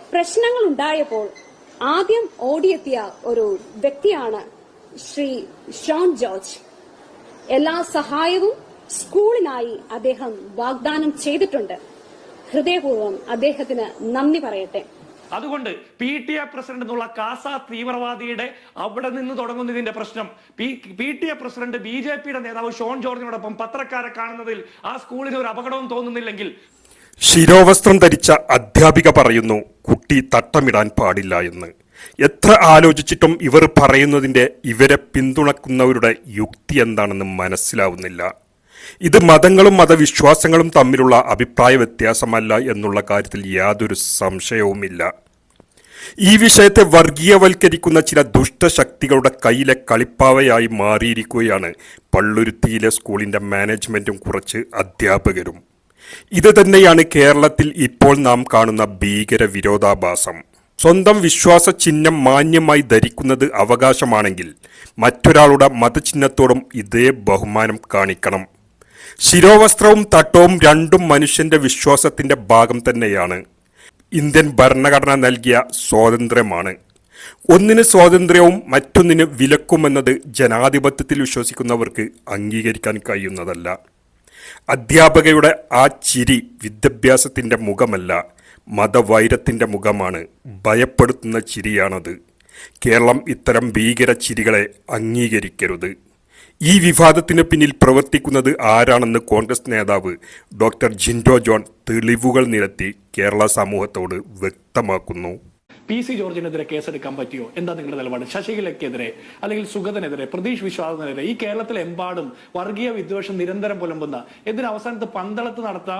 പ്രശ്നങ്ങൾ ഉണ്ടായപ്പോൾ ആദ്യം ഓടിയെത്തിയ ഒരു വ്യക്തിയാണ് ശ്രീ ഷോൺ ജോർജ്. എല്ലാ സഹായവും സ്കൂളിനായി അദ്ദേഹം വാഗ്ദാനം ചെയ്തിട്ടുണ്ട്. ഹൃദയപൂർവം അദ്ദേഹത്തിന് നന്ദി പറയട്ടെ. അതുകൊണ്ട് പി ടി എ പ്രസിഡന്റ് എന്നുള്ള കാസ തീവ്രവാദിയുടെ അവിടെ നിന്ന് തുടങ്ങുന്ന ഇതിന്റെ പ്രശ്നം. P T A president B J പിയുടെ നേതാവ് ഷോൺ ജോർജിനോടൊപ്പം പത്രക്കാരെ കാണുന്നതിൽ ആ സ്കൂളിന് ഒരു അപകടവും തോന്നുന്നില്ലെങ്കിൽ ശിരോവസ്ത്രം ധരിച്ച അധ്യാപിക പറയുന്നു കുട്ടി തട്ടമിടാൻ പാടില്ല എന്ന്. എത്ര ആലോചിച്ചിട്ടും ഇവർ പറയുന്നതിന്റെ ഇവരെ പിന്തുണക്കുന്നവരുടെ യുക്തി എന്താണെന്ന് മനസ്സിലാവുന്നില്ല. ഇത് മതങ്ങളും മതവിശ്വാസങ്ങളും തമ്മിലുള്ള അഭിപ്രായ വ്യത്യാസമല്ല എന്നുള്ള കാര്യത്തിൽ യാതൊരു സംശയവുമില്ല. ഈ വിഷയത്തെ വർഗീയവൽക്കരിക്കുന്ന ചില ദുഷ്ടശക്തികളുടെ കയ്യിലെ കളിപ്പാവയായി മാറിയിരിക്കുകയാണ് പള്ളുരുത്തിയിലെ സ്കൂളിന്റെ മാനേജ്മെന്റും കുറച്ച് അധ്യാപകരും. ഇത് തന്നെയാണ് കേരളത്തിൽ ഇപ്പോൾ നാം കാണുന്ന ഭീകര വിരോധാഭാസം. സ്വന്തം വിശ്വാസ ചിഹ്നം മാന്യമായി ധരിക്കുന്നത് അവകാശമാണെങ്കിൽ മറ്റൊരാളുടെ മതചിഹ്നത്തോടും ഇതേ ബഹുമാനം കാണിക്കണം. ശിരോവസ്ത്രവും തട്ടവും രണ്ടും മനുഷ്യന്റെ വിശ്വാസത്തിന്റെ ഭാഗം തന്നെയാണ്. ഇന്ത്യൻ ഭരണഘടന നൽകിയ സ്വാതന്ത്ര്യമാണ്. ഒന്നിന് സ്വാതന്ത്ര്യവും മറ്റൊന്നിന് വിലക്കുമെന്നത് ജനാധിപത്യത്തിൽ വിശ്വസിക്കുന്നവർക്ക് അംഗീകരിക്കാൻ കഴിയുന്നതല്ല. അധ്യാപകയുടെ ആ ചിരി വിദ്യാഭ്യാസത്തിന്റെ മുഖമല്ല മതവൈരത്തിന്റെ മുഖമാണ്. ഭയപ്പെടുത്തുന്ന ചിരിയാണത്. കേരളം ഇത്തരം ഭീകര ചിരികളെ അംഗീകരിക്കരുത്. ഈ വിവാദത്തിന് പിന്നിൽ പ്രവർത്തിക്കുന്നത് ആരാണെന്ന് കോൺഗ്രസ് നേതാവ് ഡോക്ടർ ജിൻഡോ ജോൺ തെളിവുകൾ നിരത്തി കേരള സമൂഹത്തോട് വ്യക്തമാക്കുന്നു. പി സി ജോർജിനെതിരെ കേസെടുക്കാൻ പറ്റിയോ? എന്താ നിങ്ങളുടെ നിലപാട്? ശശികലയ്ക്കെതിരെ അല്ലെങ്കിൽ സുഗതനെതിരെ പ്രതീഷ് വിശ്വാസത്തിനെതിരെ ഈ കേരളത്തിലെമ്പാടും വർഗീയ വിദ്വേഷം നിരന്തരം പുലമ്പുന്ന എന്തിന് അവസാനത്ത് പന്തളത്ത് നടത്ത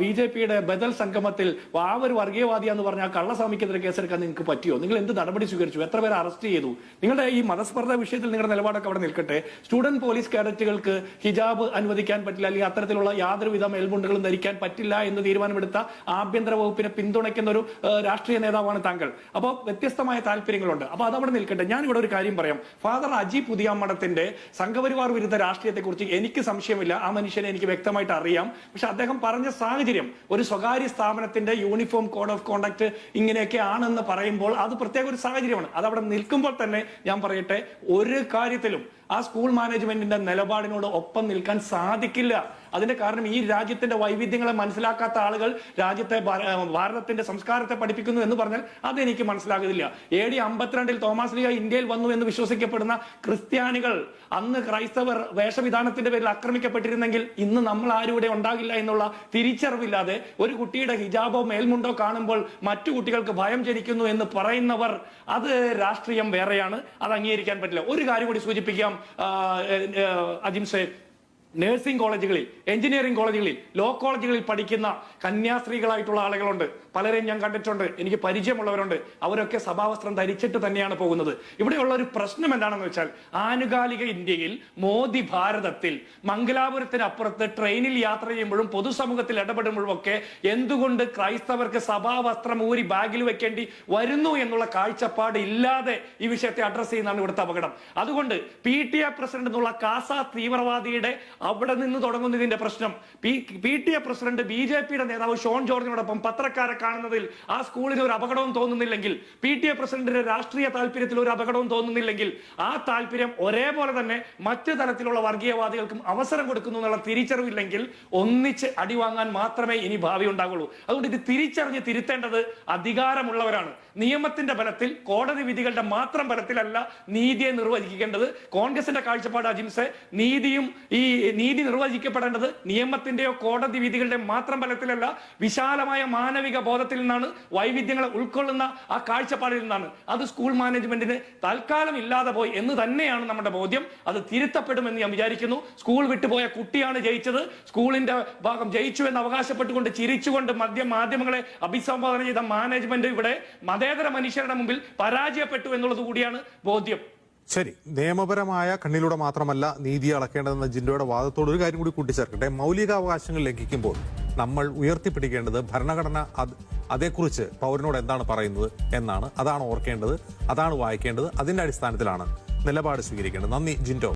ബി ജെ പിയുടെ ബദൽ സംഗമത്തിൽ ആ ഒരു വർഗീയവാദിയാന്ന് പറഞ്ഞ കള്ളസ്വാമിക്കെതിരെ കേസെടുക്കാൻ നിങ്ങൾക്ക് പറ്റിയോ? നിങ്ങൾ എന്ത് നടപടി സ്വീകരിച്ചു? എത്ര പേരെ അറസ്റ്റ് ചെയ്തു? നിങ്ങളുടെ ഈ മതസ്പർദ്ധ വിഷയത്തിൽ നിങ്ങളുടെ നിലപാടൊക്കെ അവിടെ നിൽക്കട്ടെ. സ്റ്റുഡന്റ് പോലീസ് കേഡറ്റുകൾക്ക് ഹിജാബ് അനുവദിക്കാൻ പറ്റില്ല അല്ലെങ്കിൽ അത്തരത്തിലുള്ള യാതൊരുവിധ മേൽമുണ്ടുകളും ധരിക്കാൻ പറ്റില്ല എന്ന് തീരുമാനമെടുത്ത ആഭ്യന്തര വകുപ്പിനെ പിന്തുണയ്ക്കുന്ന ഒരു രാഷ്ട്രീയ നേതാവാണ് താങ്കൾ. അപ്പോൾ വ്യത്യസ്തമായ താല്പര്യങ്ങളുണ്ട്. അപ്പോൾ അതവിടെ നിൽക്കട്ടെ. ഞാൻ ഇവിടെ ഒരു കാര്യം പറയാം. ഫാദർ അജി പുതിയാമഠത്തിന്റെ സംഘപരിവാർ വിരുദ്ധ രാഷ്ട്രീയത്തെക്കുറിച്ച് എനിക്ക് സംശയമില്ല. ആ മനുഷ്യനെ എനിക്ക് വ്യക്തമായിട്ട് അറിയാം. പക്ഷെ അദ്ദേഹം പറഞ്ഞ സാഹചര്യം ഒരു സ്വകാര്യ സ്ഥാപനത്തിന്റെ യൂണിഫോം കോഡ് ഓഫ് കോണ്ടക്ട് ഇങ്ങനെയൊക്കെ ആണെന്ന് പറയുമ്പോൾ അത് പ്രത്യേക ഒരു സാഹചര്യമാണ്. അതവിടെ നിൽക്കുമ്പോൾ തന്നെ ഞാൻ പറയട്ടെ ഒരു കാര്യത്തിലും ആ സ്കൂൾ മാനേജ്മെന്റിന്റെ നിലപാടിനോട് ഒപ്പം നിൽക്കാൻ സാധിക്കില്ല. അതിന്റെ കാരണം ഈ രാജ്യത്തിന്റെ വൈവിധ്യങ്ങളെ മനസ്സിലാക്കാത്ത ആളുകൾ രാജ്യത്തെ ഭാര- ഭാരതത്തിന്റെ സംസ്കാരത്തെ പഠിപ്പിക്കുന്നു എന്ന് പറഞ്ഞാൽ അതെനിക്ക് മനസ്സിലാകുന്നില്ല. എ ഡി അമ്പത്തിരണ്ടിൽ തോമസ് ലീഗ ഇന്ത്യയിൽ വന്നു എന്ന് വിശ്വസിക്കപ്പെടുന്ന ക്രിസ്ത്യാനികൾ അന്ന് ക്രൈസ്തവർ വേഷവിധാനത്തിന്റെ പേരിൽ ആക്രമിക്കപ്പെട്ടിരുന്നെങ്കിൽ ഇന്ന് നമ്മൾ ആരും ഇവിടെ ഉണ്ടാകില്ല എന്നുള്ള തിരിച്ചറിവില്ലാതെ ഒരു കുട്ടിയുടെ ഹിജാബോ മേൽമുണ്ടോ കാണുമ്പോൾ മറ്റു കുട്ടികൾക്ക് ഭയം ജനിക്കുന്നു എന്ന് പറയുന്നവർ അത് രാഷ്ട്രീയം വേറെയാണ്. അത് അംഗീകരിക്കാൻ പറ്റില്ല. ഒരു കാര്യം കൂടി സൂചിപ്പിക്കാം. അജിംസെ നഴ്സിംഗ് കോളേജുകളിൽ എഞ്ചിനീയറിംഗ് കോളേജുകളിൽ ലോ കോളേജുകളിൽ പഠിക്കുന്ന കന്യാസ്ത്രീകളായിട്ടുള്ള ആളുകളുണ്ട്. പലരെയും ഞാൻ കണ്ടിട്ടുണ്ട്. എനിക്ക് പരിചയമുള്ളവരുണ്ട്. അവരൊക്കെ സഭാവസ്ത്രം ധരിച്ചിട്ട് തന്നെയാണ് പോകുന്നത്. ഇവിടെയുള്ള ഒരു പ്രശ്നം എന്താണെന്ന് വെച്ചാൽ ആനുകാലിക ഇന്ത്യയിൽ മോദി ഭാരതത്തിൽ മംഗലാപുരത്തിനപ്പുറത്ത് ട്രെയിനിൽ യാത്ര ചെയ്യുമ്പോഴും പൊതുസമൂഹത്തിൽ ഇടപെടുമ്പോഴും ഒക്കെ എന്തുകൊണ്ട് ക്രൈസ്തവർക്ക് സഭാവസ്ത്രം ഊരി ബാഗിൽ വെക്കേണ്ടി വരുന്നു എന്നുള്ള കാഴ്ചപ്പാട് ഇല്ലാതെ ഈ വിഷയത്തെ അഡ്രസ് ചെയ്യുന്നതാണ് ഇവിടുത്തെ അപകടം. അതുകൊണ്ട് പി ടി എ പ്രസിഡന്റ് എന്നുള്ള കാസ തീവ്രവാദിയുടെ അവിടെ നിന്ന് തുടങ്ങുന്നു ഇതിന്റെ പ്രശ്നം. P T A president B J പിയുടെ നേതാവ് ഷോൺ ജോർജിനോടൊപ്പം പത്രക്കാരെ കാണുന്നതിൽ ആ സ്കൂളിന് ഒരു അപകടവും തോന്നുന്നില്ലെങ്കിൽ പി ടി എ പ്രസിഡന്റിന്റെ രാഷ്ട്രീയ താല്പര്യത്തിൽ ഒരു അപകടവും തോന്നുന്നില്ലെങ്കിൽ ആ താല്പര്യം ഒരേപോലെ തന്നെ മറ്റു തരത്തിലുള്ള വർഗീയവാദികൾക്കും അവസരം കൊടുക്കുന്നു എന്നുള്ള തിരിച്ചറിവില്ലെങ്കിൽ ഒന്നിച്ച് അടിവാങ്ങാൻ മാത്രമേ ഇനി ഭാവി ഉണ്ടാകുള്ളൂ അതുകൊണ്ട് ഇത് തിരിച്ചറിഞ്ഞ് തിരുത്തേണ്ടത് അധികാരമുള്ളവരാണ്. നിയമത്തിന്റെ ബലത്തിൽ കോടതി വിധികളുടെ മാത്രം ബലത്തിലല്ല നീതിയെ നിർവചിക്കേണ്ടത് കോൺഗ്രസിന്റെ കാഴ്ചപ്പാട് അജിംസെ നീതിയും ഈ നീതി നിർവചിക്കപ്പെടേണ്ടത് നിയമത്തിന്റെയോ കോടതി വിധികളുടെ മാത്രം ബലത്തിലല്ല വിശാലമായ മാനവിക ബോധത്തിൽ നിന്നാണ് വൈവിധ്യങ്ങളെ ഉൾക്കൊള്ളുന്ന ആ കാഴ്ചപ്പാടിൽ നിന്നാണ്. അത് സ്കൂൾ മാനേജ്മെന്റിന് തൽക്കാലം ഇല്ലാതെ പോയി എന്ന് തന്നെയാണ് നമ്മുടെ ബോധ്യം. അത് തിരുത്തപ്പെടുമെന്ന് ഞാൻ വിചാരിക്കുന്നു. സ്കൂൾ വിട്ടുപോയ കുട്ടിയാണ് ജയിച്ചത്. സ്കൂളിന്റെ ഭാഗം ജയിച്ചു എന്ന് അവകാശപ്പെട്ടുകൊണ്ട് ചിരിച്ചുകൊണ്ട് മധ്യ മാധ്യമങ്ങളെ അഭിസംബോധന ചെയ്ത മാനേജ്മെന്റ് ഇവിടെ മതേതര മനുഷ്യരുടെ മുമ്പിൽ പരാജയപ്പെട്ടു എന്നുള്ളത് കൂടിയാണ് ബോധ്യം. ശരി നിയമപരമായ കണ്ണിലൂടെ മാത്രമല്ല നീതി അളക്കേണ്ടതെന്ന ജിൻഡോയുടെ വാദത്തോട് ഒരു കാര്യം കൂടി കൂട്ടിച്ചേർക്കട്ടെ. മൗലികാവകാശങ്ങൾ ലംഘിക്കുമ്പോൾ നമ്മൾ ഉയർത്തിപ്പിടിക്കേണ്ടത് ഭരണഘടന അത് അതേക്കുറിച്ച് പൗരനോട് എന്താണ് പറയുന്നത് എന്നാണ്. അതാണ് ഓർക്കേണ്ടത് അതാണ് വായിക്കേണ്ടത്. അതിന്റെ അടിസ്ഥാനത്തിലാണ് നിലപാട് സ്വീകരിക്കേണ്ടത്. നന്ദി ജിൻഡോ.